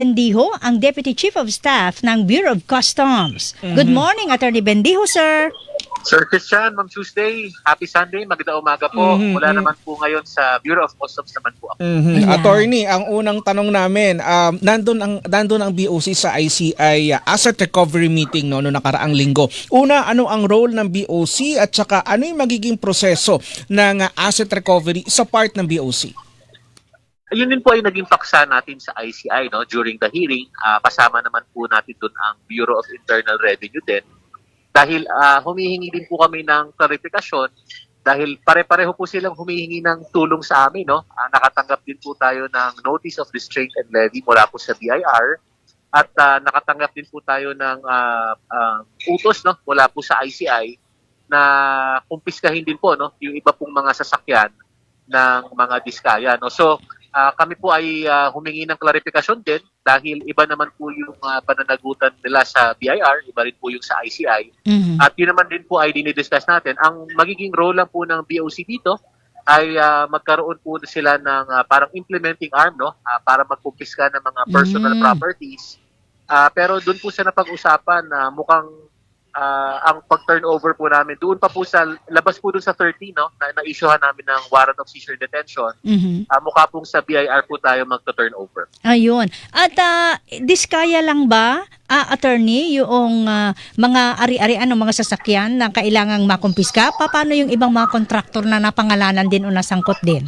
Bendijo, ang Deputy Chief of Staff ng Bureau of Customs. Good morning, Attorney Bendijo, sir. Sir Christian, Ma'am Tuesday, happy Sunday, magandang umaga po. Mhm, Mula mhm. naman po ngayon sa Bureau of Customs naman po ako. Mhm. Ayan. Attorney, ang unang tanong namin, um, nandun ang nandun ang BOC sa ICI uh, asset recovery meeting no no nakaraang linggo. Una, ano ang role ng BOC at saka ano yung magiging proseso ng uh, asset recovery sa part ng BOC? Ayun din po ay naging paksa natin sa ICI no, during the hearing. Ah, kasama naman po natin doon ang Bureau of Internal Revenue din. Dahil ah, humihingi din po kami ng klarifikasyon dahil pare-pareho po silang humihingi ng tulong sa amin. No? Ah, nakatanggap din po tayo ng Notice of Restraint and Levy mula po sa BIR at ah, nakatanggap din po tayo ng ah, ah, utos no, mula po sa ICI na kumpiskahin din po no, yung iba pong mga sasakyan ng mga diskaya. No? So, Ah, kami po ay ah, humingi ng klarifikasyon din dahil iba naman po yung ah, pananagutan nila sa BIR, iba rin po yung sa ICI. Mhm. At yun naman din po ay dinidiscuss natin. Ang magiging role lang po ng BOC dito ay ah, magkaroon po sila ng ah, parang implementing arm no Ah, para magkumpiska ng mga personal Mm. properties. Ah, pero doon po sa napag-usapan na mukhang ah, ang pag-turnover po namin doon pa po sa labas po doon sa 13 no na na-issuehan namin ng warrant of seizure detention Mhm. Ah, mukha pong sa BIR po tayo magto-turnover. Ayun. At ah, diskaya lang ba, ah, attorney, yung ah, mga ari-arian o mga sasakyan na kailangang makumpiska? Pa- Paano yung ibang mga kontraktor na napangalanan din o nasangkot din?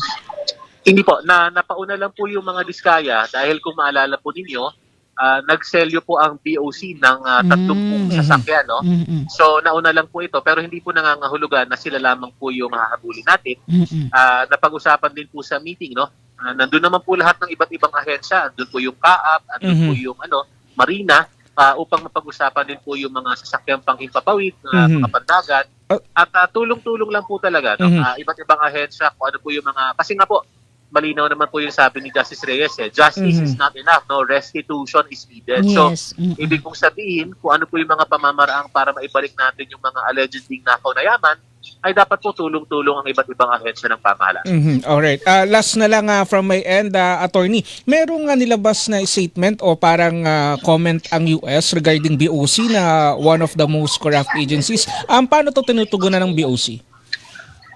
Hindi po, na napauna lang po yung mga diskaya dahil kung maalala po ninyo, ah, nagselyo po ang BOC ng uh, tatlong Mm. pong sasakyan. No? Mhm. So nauna lang po ito pero hindi po nangangahulugan na sila lamang po yung hahabulin natin. Mhm. Ah, napag-usapan din po sa meeting, no? Ah, nandun naman po lahat ng iba't ibang ahensya. Andun po yung CAAP, andun Mhm. po yung ano, Marina, ah, upang mapag-usapan din po yung mga sasakyang panghimpapawid, uh, Mhm. mga pandagat. At ah, tulong-tulong lang po talaga, no? Mhm. Ah, iba't ibang ahensya, kung ano po yung mga, kasi nga po, malinaw naman po yung sabi ni Justice Reyes, eh, justice Mhm. is not enough, no? Restitution is needed. So, Yes. Mhm. Ibig kong sabihin, kung ano po yung mga pamamaraang para maibalik natin yung mga allegedly nakaw na yaman, ay dapat po tulong-tulong ang iba't ibang ahensya ng pamahalaan. Mhm. Alright. Ah, last na lang ah, from my end, ah, attorney. Merong nga nilabas na statement o parang ah, comment ang US regarding BOC na one of the most corrupt agencies. Um, paano to tinutugunan ng BOC?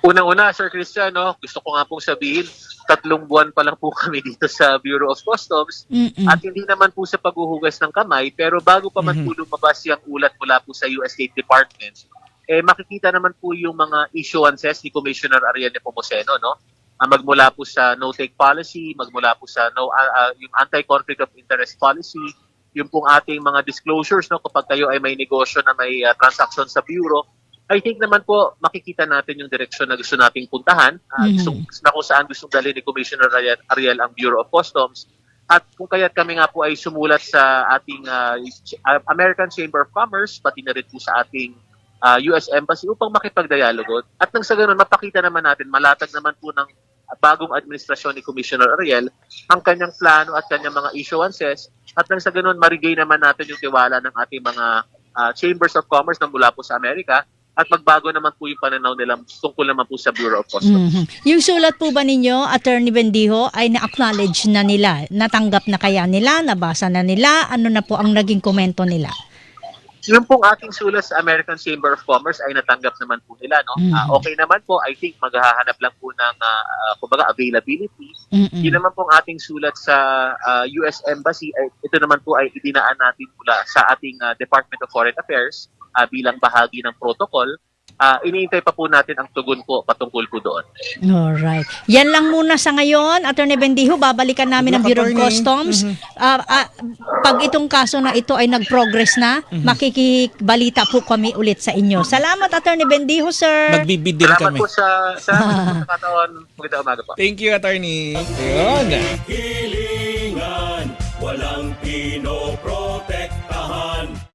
Unang-una, Sir Christian, no, gusto ko nga pong sabihin, tatlong buwan pa lang po kami dito sa Bureau of Customs Mhm. at hindi naman po sa paghuhugas ng kamay, pero bago pa man po lumabas yung ulat mula po sa US State Department, eh makikita naman po yung mga issuances ni Commissioner Ariel Nepomuceno, no? Ah, magmula po sa no-take policy, magmula po sa no ah, ah, yung anti-conflict of interest policy, yung pong ating mga disclosures no kapag kayo ay may negosyo na may ah, transaction sa bureau, I think naman po makikita natin yung direksyon na gusto nating puntahan, ah, Mhm. gustong, na kung saan gustong dalhin ni Commissioner Ariel, Ariel ang Bureau of Customs. At kung kaya't kami nga po ay sumulat sa ating ah, American Chamber of Commerce, pati na rin po sa ating ah, US Embassy upang makipagdialogo. At nang sa ganun, mapakita naman natin, malatag naman po ng bagong administrasyon ni Commissioner Ariel ang kanyang plano at kanyang mga issuances at nang sa ganun, marigay naman natin yung tiwala ng ating mga ah, Chambers of Commerce na mula po sa Amerika at magbago naman po yung pananaw nila tungkol naman po sa Bureau of Customs. Mhm. Yung sulat po ba ninyo, Attorney Bendijo, ay na-acknowledge na nila? Natanggap na kaya nila? Nabasa na nila? Ano na po ang naging komento nila? Yung pong ating sulat sa American Chamber of Commerce ay natanggap naman po nila. No? Mhm. Ah, okay naman po, I think maghahanap lang po ng ah, kumbaga availability. Mhm. Yun naman pong ating sulat sa ah, US Embassy, ay, ito naman po ay idinaan natin mula sa ating ah, Department of Foreign Affairs ah, bilang bahagi ng protocol. Ah, iniintay pa po natin ang tugon po patungkol po doon. Alright. Yan lang muna sa ngayon. Attorney Bendijo, babalikan namin ang Bureau of. Customs. Mhm. Ah, ah, pag itong kaso na ito ay nag-progress na, Mhm. makikibalita po kami ulit sa inyo. Salamat, Attorney Bendijo, sir. Magbibid din Salamat kami. po sa sa pagkakataon. Magandang umaga po. Thank you, attorney. Hilig